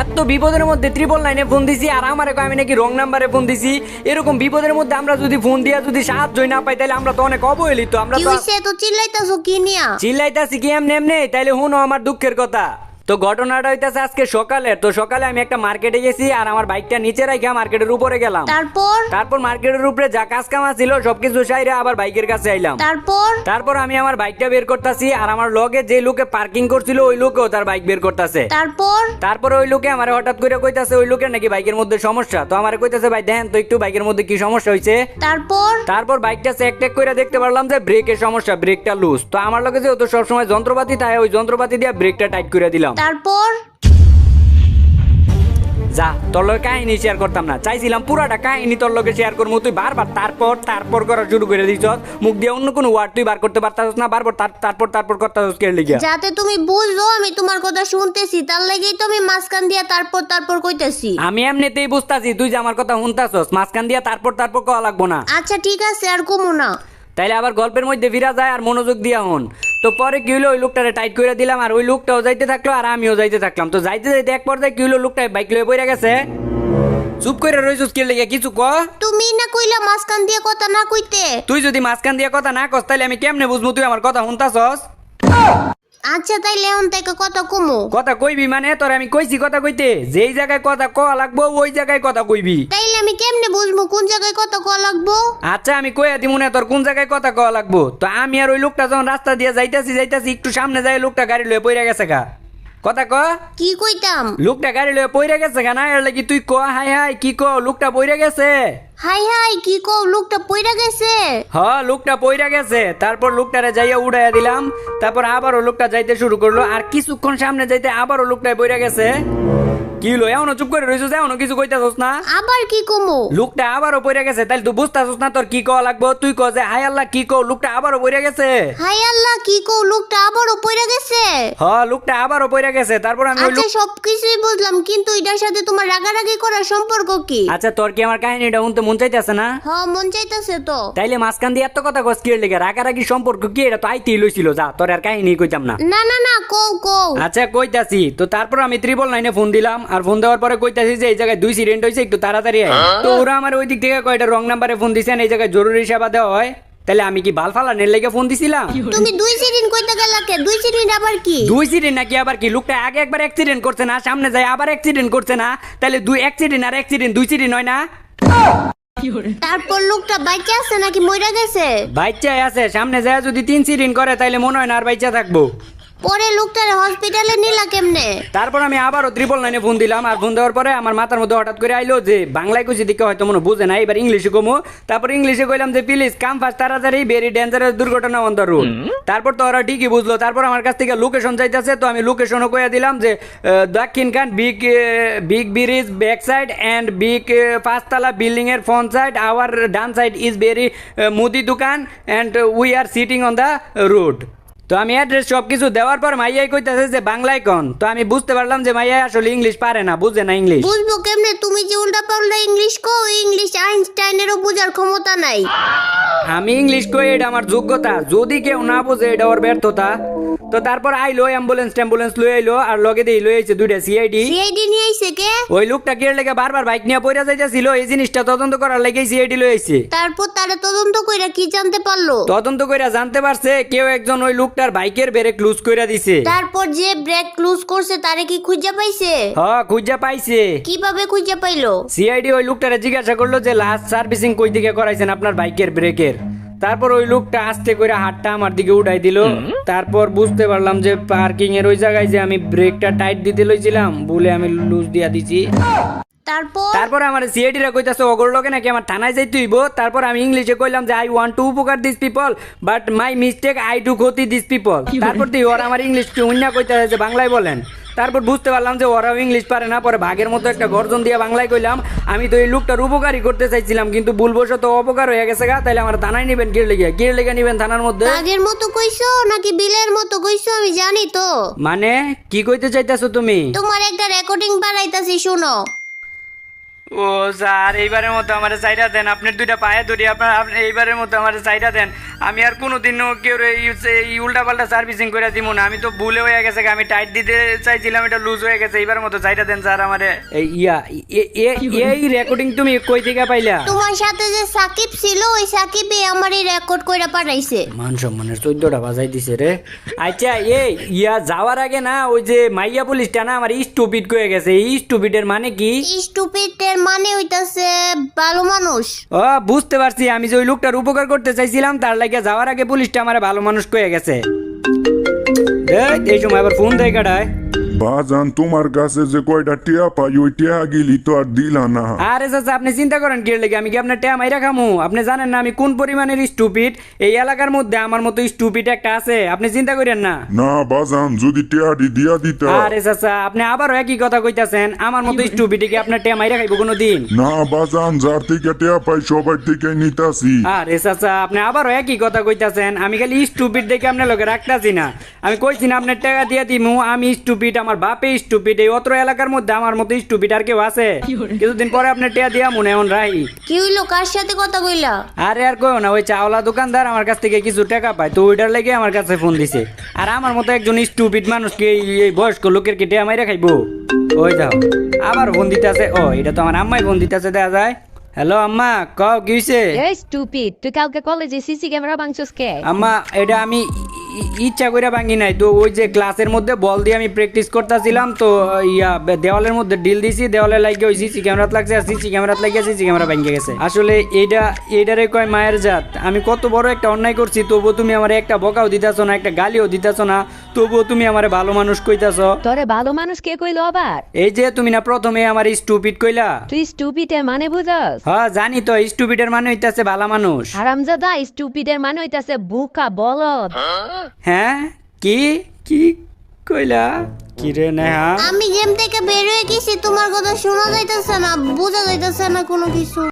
এত বিপদের মধ্যে ত্রিপল লাইনে ফোন দিছি আর আমার আমি নাকি রং নাম্বারে ফোন দিছি? এরকম বিপদের মধ্যে আমরা যদি ফোন দিয়া যদি সাহায্যই না পাই তাহলে আমরা তো অনেক অবহেলিত। আমরা তো চিল্লাইতাছি কি এমনি এমনি? তাইলে হুনো আমার দুঃখের কথা। তো ঘটনাটা হইতাছে আজকে সকালে। তো সকালে আমি একটা মার্কেটে গেছি আর আমার বাইকটা নিচে রাখা মার্কেটের উপরে গেলাম। তারপর? তারপর মার্কেটের উপরে যা কাজ কামা ছিল সবকিছু সাইরে আবার বাইকের কাছে আইলাম। তারপর? তারপর আমি আমার বাইকটা বের করতেছি আর আমার লগে যে লোকে পার্কিং করছিল ওই লোকও তার বাইক বের করতেছে। তারপর? তারপর ওই লোকে আমার হঠাৎ করে কইতাছে ওই লোকের নাকি বাইকের মধ্যে সমস্যা। তো আমার কইতাছে ভাই দেখেন তো একটু বাইকের মধ্যে কি সমস্যা হয়েছে তারপর? তারপর বাইকটা চেক টেক করে দেখতে পারলাম যে ব্রেকের সমস্যা ব্রেকটা লুজ তো আমার লগে যেহেতু সবসময় যন্ত্রপাতি তাই ওই যন্ত্রপাতি দিয়ে ব্রেকটা টাইট করে দিলাম। তারপর? যা তোর লগে কাহিনী শেয়ার করতাম না। চাইছিলাম পুরাটা কাহিনী তোর লগে শেয়ার করব তুই বারবার তারপর তারপর করা শুরু করে দিছ মুখ দিয়ে অন্য কোনো ওয়ার্ড তুই বার করতে পারতাস না বারবার তারপর তারপর করতাস কে লিগা যাতে তুমি বুঝো আমি তোমার কথা শুনতেছি। তার লাগেই তো আমি মাঝখান দিয়া তারপর তারপর কইতেছি। আমি এমনিতেই বুঝতাছি তুই যে আমার কথা শুনতাছস মাঝখান দিয়া তারপর তারপর কওয়া লাগবো না। আচ্ছা ঠিক আছে আর কমু না। তাইলে আবার গল্পের মধ্যে ফিরা যায় আর মনোযোগ দিয়া হন। তো পরে কি হলো ওই লোকটারে টাইট করে দিলাম আর ওই লোকটাও যাইতে থাকল আর আমিও যাইতে থাকলাম। তো যাইতে যাইতে এক পর্যায়ে কি হলো লোকটা বাইক লয়ে পড়ে গেছে। চুপ করে রইছিস কি লেগে? কিছু ক? তুমি না কইলা মাঝখান দিয়ে কথা না কইতে। তুই যদি মাঝখান দিয়া কথা না কস তাহলে আমি কেমনে বুঝব তুই আমার কথা শুনতাছস? আচ্ছা তাইলে এখন থেকে কথা কমু। কথা কইবি মানে? তোর আমি কইছি কথা কইতে। যেই জায়গায় কথা কওয়া লাগবো ওই জায়গায় কথা কইবি। আমি কেমনে বুঝব? কোন জায়গায় কথা কওয়া লাগবো? আচ্ছা আমি কইয়া দিমু না তোর কোন জায়গায় কথা কওয়া লাগবো? তো আমি আর ওই লোকটা যখন রাস্তা দিয়ে যাইতাছি যাইতাছি একটু সামনে যাই লোকটা গাড়ি লয়ে পইরা গেছে গা। কথা ক। কি কইতাম? লোকটা গাড়ি লয়ে পইরা গেছে গা না? এর লাগি তুই ক হাই হাই কি ক? লোকটা পইরা গেছে? হাই হাই কি কও লোকটা পইরা গেছে? হ লোকটা পইরা গেছে। তারপর লোকটারে যাইয়া উড়াইয়া দিলাম। তারপর আবারও লোকটা যাইতে শুরু করল। আর কিছুক্ষণ সামনে যাইতে আবারও লোকটা পইরা গেছে। কি হলো এমনও চুপ করে রইছিস এমনও কিছু কইতাছস না? আবার কি কমু? লোকটা আবারও পইরা গেছে তাইলে তুই বুঝতাছস না তোর কি কওয়া লাগবো? তুই ক যে হাই আল্লাহ কি কও? লোকটা আবারও পইরা গেছে। হাই আল্লাহ কি কও? লোকটা আবারও পইরা গেছে? হ লোকটা আবারও পইরা গেছে। তারপর আমি ওই আচ্ছা লোক- সবকিছুই বুঝলাম কিন্তু এটার সাথে তোমার রাগারাগি করার সম্পর্ক কি? আচ্ছা তোর কি আমার কাহিনীটা শুনতে মন চাইতেছে না? হ মন চাইতেছে তো। তাইলে মাঝখান দিয়ে এত কথা কস কি লেগে? রাগারাগি সম্পর্ক কি? এটা তো আইতেই লইছিল যা তোর আর কাহিনী কইতাম না। না না না কও কও। আচ্ছা কইতাছি। তো তারপর আমি ত্রিপল নাইনে ফোন দিলাম আর ফোন দেওয়ার পরে কইতাছি যে এই জায়গায় দুই সিডেন্ট হয়েছে একটু তাড়াতাড়ি আয়। তো ওরা আমার ওই দিক থেকে কয়টা রং নাম্বারে ফোন দিছেন এই জায়গায় জরুরি সেবা দেওয়া হয়। তাহলে আমি কি বাল ফালানের লেগে ফোন দিছিলাম? তুমি দুই সিরিন কইতে গেলা কে? দুই সিরিন আবার কি? দুই সিডেন্ট নাকি আবার কি? লোকটা আগে একবার অ্যাক্সিডেন্ট করছে না সামনে যায় আবার অ্যাক্সিডেন্ট করছে না। তাহলে দুই অ্যাক্সিডেন্ট আর অ্যাক্সিডেন্ট দুই সিডেন্ট হয় না? তারপর লোকটা বাইকে আছে নাকি মইরা গেছে? বাচ্চাই আছে সামনে যায় যদি তিন সিডেন্ট করে তাইলে মনে হয় না আর বাচ্চা থাকব। পরে লোকটারে হসপিটালে নিলা কেমনে? তারপর আমি আবারও ত্রিপল লাইনে ফোন দিলাম আর ফোন দেওয়ার পরে আমার মাথার মধ্যে হঠাৎ করে আইলো যে বাংলায় কুচি দিকে হয়তো মনে বুঝে না এবার ইংলিশে কমো। তারপর ইংলিশে কইলাম যে প্লিজ কাম ফাস্ট তাড়াতাড়ি ভেরি ডেঞ্জারাস দুর্ঘটনা অন দ্য রোড তারপর তো ওরা ঠিকই বুঝলো। তারপর আমার কাছ থেকে লোকেশন চাইতেছে তো আমি লোকেশনও কইয়া দিলাম যে দক্ষিণ খান big big bridge back side and big পাঁচতলা বিল্ডিং এর ফ্রন্ট সাইড আওয়ার ডান সাইড ইজ ভেরি মুদি দোকান and we are sitting on the road তো আমি অ্যাড্রেস সব কিছু দেওয়ার পর মাইয়াই কইতাছে যে বাংলায় কন? তো আমি বুঝতে পারলাম যে মাইয়া আসলে ইংলিশ পারে না বুঝে না ইংলিশ বুঝব কেমনে? তুমি যে উল্টা পাল্টা ইংলিশ কো ইংলিশ আইনস্টাইনেরও বোঝার ক্ষমতা নাই। আমি ইংলিশ কই এটা আমার যোগ্যতা। যদি কেউ না বোঝে এটা ওর ব্যর্থতা। তো তারপর আইলো অ্যাম্বুলেন্স ট্যাম্বুলেন্স লই আইলো আর লগে দিয়ে লই আইছে দুইটা সিআইডি সিআইডি নিয়ে আইছে কে? ওই লোকটা কে লেগে বারবার বাইক নিয়ে পড়ে যাইতেছিল? এই জিনিসটা তদন্ত করার লেগে সিআইডি লই আইছে। তারপর তারা তদন্ত কইরা কি জানতে পারল? তদন্ত কইরা জানতে পারছে কেউ একজন ওই লোকটার বাইকের ব্রেক লুজ কইরা দিছে। তারপর যে ব্রেক লুজ করছে তারে কি খুঁজে পাইছে? হ খুঁজা পাইছে। কীভাবে খুঁজে পাইলো? সিআইডি ওই লোকটারে জিজ্ঞাসা করল যে লাস্ট সার্ভিসিং কই দিকে করাইছেন আপনার বাইকের ব্রেকের তারপর ওই লোকটা আস্তে করে হাতটা আমার দিকে উঠাই দিল। তারপর বুঝতে পারলাম যে পার্কিং এর ওই জায়গায় যে আমি ব্রেকটা টাইট দিতে লইছিলাম বলে আমি লুজ দিয়া দিছি। তারপর? তারপর আমার সিআইডি রা কইতাছে অগর লগে নাকি আমার থানায় যাইতে হইব? তারপর আমি ইংলিশে কইলাম যে আই ওয়ান্ট টু উপকার this people but my mistake I to ক্ষতি দিস পিপল তারপর তুই ওরা আমার ইংলিশ উন্না কইতাছে যে বাংলায় বলেন। তারপর বুঝতে পারলাম যে ওরাও ইংলিশ পারে না পরে ভাগের মতো একটা গর্জন দিয়ে বাংলায় কইলাম আমি তো এই লোকটার উপকারই করতে চাইছিলাম কিন্তু ভুলবশত অপকার হয়ে গেছে গা তাইলে আমার থানায় নিবেন গিয়ে লেগে গিয়ে লেগে নিবেন থানার মধ্যে। আগের মতো কইছো নাকি বিলের মতো কইছো আমি জানি তো। মানে কি কইতে চাইতাছো তুমি? তোমার একটা রেকর্ডিং বানাইতাছি শুনো। ও স্যার এইবারের মতো আমার চাইটা দেন আপনার দুইটা পায়ে ধরি আপনার এইবারের মতো আমার চাইটা দেন। আমি আর কোনোদিনও কেউ এই উল্টা পাল্টা সার্ভিসিং করে দিব না। আমি তো ভুলে হয়ে গেছে আমি টাইট দিতে চাইছিলাম এটা লুজ হয়ে গেছে এইবারের মতো চাইটা দেন স্যার আমারে। ইয়া এই রেকর্ডিং তুমি কই থেকে পাইলা? তোমার সাথে যে সাকিব ছিল ওই সাকিবই আমারই রেকর্ড করে পাঠাইছে। মান সম্মানের চোদ্দটা বাজাই দিছে রে। আচ্ছা এই ইয়া যাওয়ার আগে না ওই যে মাইয়া পুলিশটা না আমার স্টুপিড কয়ে গেছে। এই স্টুপিডের মানে কি? স্টুপিডের মানে হইতাছে ভালো মানুষ। ও বুঝতে পারছি। আমি যে ওই লোকটার উপকার করতে চাইছিলাম তার লাগে যাওয়ার আগে পুলিশটা আমার ভালো মানুষ কয়ে গেছে। এই, সময় আবার ফোন দেয় কাটায় বাজান তোমার কাছে যে কয়টা টিয়া পাই ওই টিয়া গিলি তো আর দিলা না। আরে চাচা আপনি চিন্তা করেন কি লেগে আমি কি আপনার ট্যাম আইরা খামু? আপনি জানেন না আমি কোন পরিমাণের স্টুপিড এই এলাকার মধ্যে আমার মতো স্টুপিড একটা আছে আপনি চিন্তা করেন না। না বাজান যদি টিয়াটি দিয়া দিতা। আরে চাচা আপনি আবারও একই কথা কইতাছেন আমার মতো স্টুপিডে কি আপনার ট্যাম আইরা খাইবো কোনো দিন না বাজান যার থেকে টিয়া পাই সবার থেকে নিতাছি। আরে চাচা আপনি আবারও একই কথা কইতাছেন আমি খালি স্টুপিড দেখে আপনার লোকে রাখতাছি না। আমি কইছি না আপনার টাকা দিয়ে দিমু আমি স্টুপিড আমার বাপে স্টুপিড এই অত্র এলাকার মধ্যে আমার মতো স্টুপিড আর কেউ আছে? কিছুদিন পরে আপনার টাকা দিয়া মনে এমন রাই কি হইল? কার সাথে কথা কইলা? আরে আর কইও না ওই চাওলা দোকানদার আমার কাছ থেকে কিছু টাকা পায় তো ওইটার লেগে আমার কাছে ফোন দিছে। আর আমার মতো একজন স্টুপিড মানুষকে এই- এই বয়স্ক লোকের কি টেয়া মাইরা খাইবো? ওই যাও। আবার ফোন দিতে আছে ও এটা তো আমার আম্মাই ফোন দিতে আছে দেখা যায়। হ্যালো আম্মা কও কি হইছে? এই স্টুপিড তুই কালকে কলেজে সিসি ক্যামেরা ভাঙছস কে? আম্মা এটা আমি ইচ্ছা করে ভাঙি নাই। তো ওই যে ক্লাসের মধ্যে বল দিয়ে আমি প্র্যাকটিস করতেছিলাম তো ইয়া দেওয়ালের মধ্যে ডিল দিছি দেওয়ালে লাগিয়ে ওই সিসি ক্যামেরাত লাগছে আর সিসি ক্যামেরাত লাগিয়ে সিসি ক্যামেরা ভেঙে গেছে। আসলে এইটা এইটারে কয় মায়ের জাত। আমি কত বড় একটা অন্যায় করছি তবুও তুমি আমার একটা বকাও দিতেছ না একটা গালিও দিতেছ না তবুও তুমি আমারে ভালো মানুষ কইতাছ। তোরে ভালো মানুষ কে কইলো আবার? এই যে তুমি না প্রথমে আমার স্টুপিড কইলা। তুই স্টুপিডের মানে বুঝস? হ্যাঁ জানি তো স্টুপিডের মানে হইতাছে ভালো মানুষ। হারামজাদা স্টুপিডের মানে হইতাছে বোকা বলদ। হ্যাঁ? কি? কি কইলা? কি রে নেহা? আমি গেম থেকে বের হয়ে গেছি, তোমার কথা শোনা যাইতেছে না, বোঝা যাইতেছে না কোনো কিছু।